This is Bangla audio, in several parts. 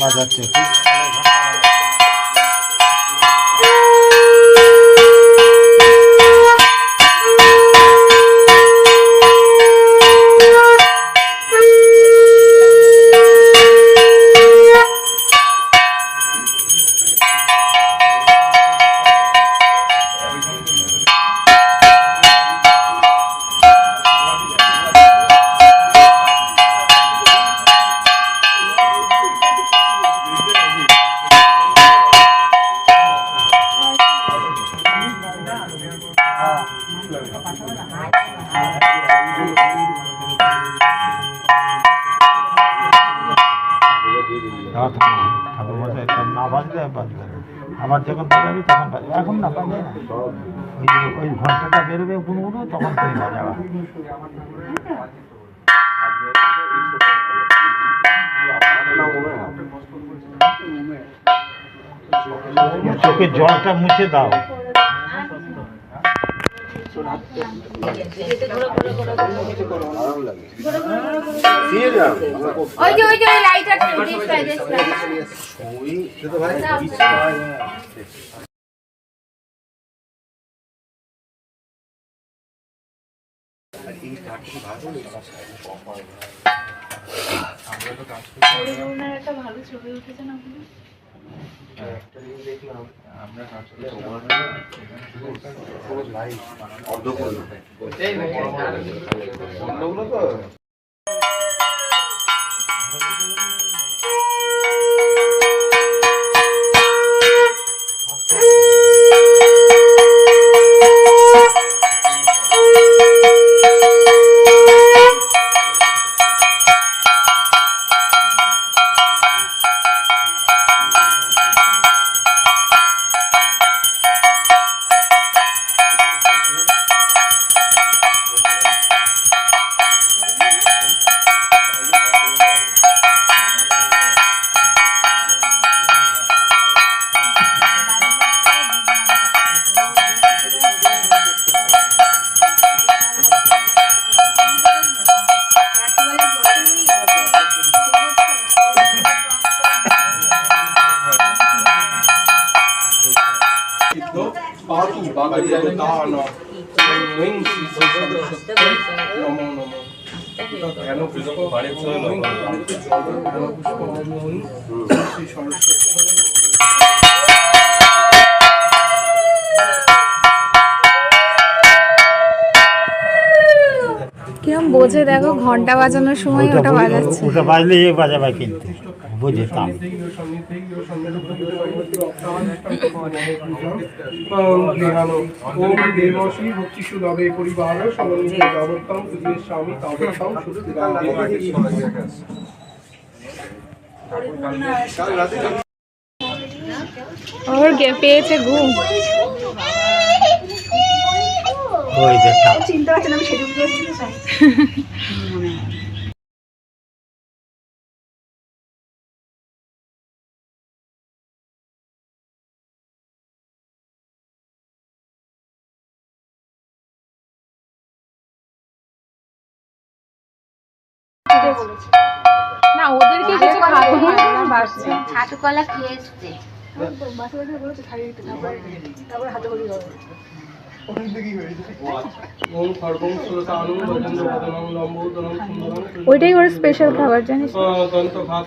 বাজাচ্ছে। ঠাকুর না বাজবে আবার যখন বাজাবি তখন বাজবে। এখন না বাজে না। ওই ঘন্টাটা বেরোবে কোনো কোনো তখন তুমি বাজাবা। চোখের জলটা মুছে দাও। ভালো ছবি উঠেছে না আপনার? ধ্যান পুষ্প শ্রী সরস্বতী বোঝে দেখো ঘণ্টা বাজানোর সময় ওটা বাজাচ্ছে। ওটা বাজলে এ বাজাবে কিন্তু বুঝে তাম ওর পেয়েছে ঘুম। ওই দেখা চিনতে আমি সেদিন না ওদেরকে কিছু হয় না বাড়ছে ছাতু কলা খেয়ে এসছে। তারপরে হাতে করি ওইটাই ওর স্পেশাল খাবার জানিস দন্ত ঘাত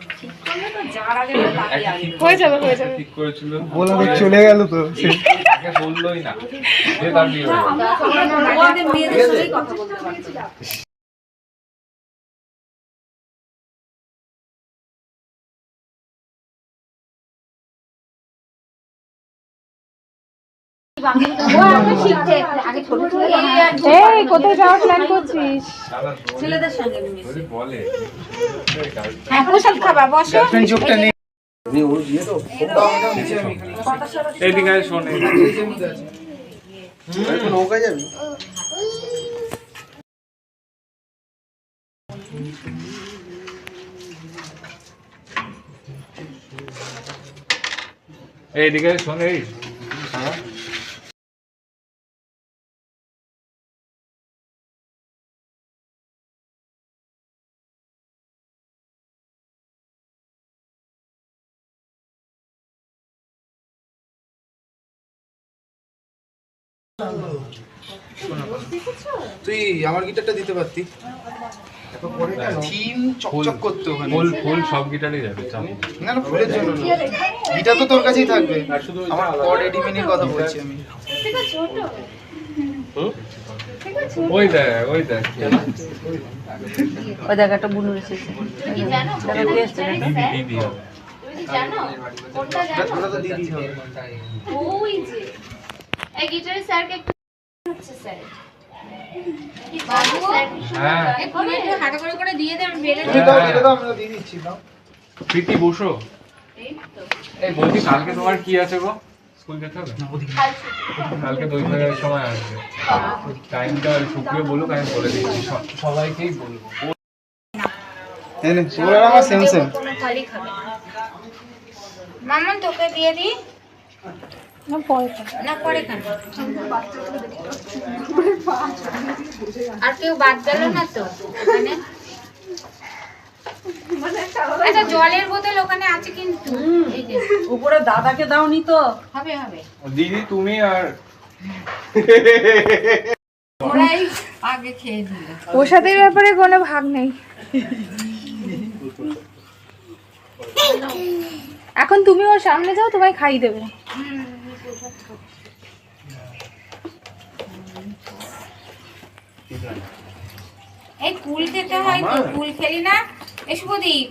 হয়ে যাবে হয়ে যাবে। ঠিক করেছিল। বলা চলে গেল তো সে। বললোই না। যে তার বিয়ে গেল। এই কোথায় যাওয়ার প্ল্যান করছিস? যদি বলে। গার্লফ্রেন্ড চোখটা নেই। এইদিকে শোনে। নৌকা যাবি? এইদিকে শোনে তুই আমার গিটারটা দিতে পারতি। থিম চকচক করতে ওখানে ফুল ফুল সব গিটারই যাবে না না ফুলের জন্য না। গিটার তো তোর কাছেই থাকবে। আমার কড এডিমিনির কথা বলছি আমি। ওই দেখ ওই ওই বুনু এসেছে। দিদি ওই যে। এই স্যারকে একটু হচ্ছে স্যার। কি বাবু হ্যাঁ। একটু হাতে করে করে দিয়ে দে আমি বেড়ে তুমি দাও এটা দাও আমরা দিয়ে দিচ্ছি দাও। প্রীতি বসো। এই বলছি কালকে তোমার কি আছে গো? স্কুল যেতে হবে? কালকে দই ভাগের সময় আসবে। টাইমটা শুক্রিয়ে বলুক আমি বলে দিচ্ছি সবাইকেই বলব। হ্যাঁ মামন তোকে দিয়ে দি না পরে না পরে খান আর কেউ বাদ গেল না তো? ওখানে? আচ্ছা জলের বোতল ওখানে আছে কিন্তু। উপরে দাদাকে দাওনি তো। হবে হবে। দিদি তুমি আর ওরাই আগে খেয়ে দিল প্রসাদের ব্যাপারে কোনো ভাগ নেই। এখন তুমি ওর সামনে যাও তোমায় খাই দেবে। এই কুল খেতে হয় তো কুল খেলি না। এই শুভদীপ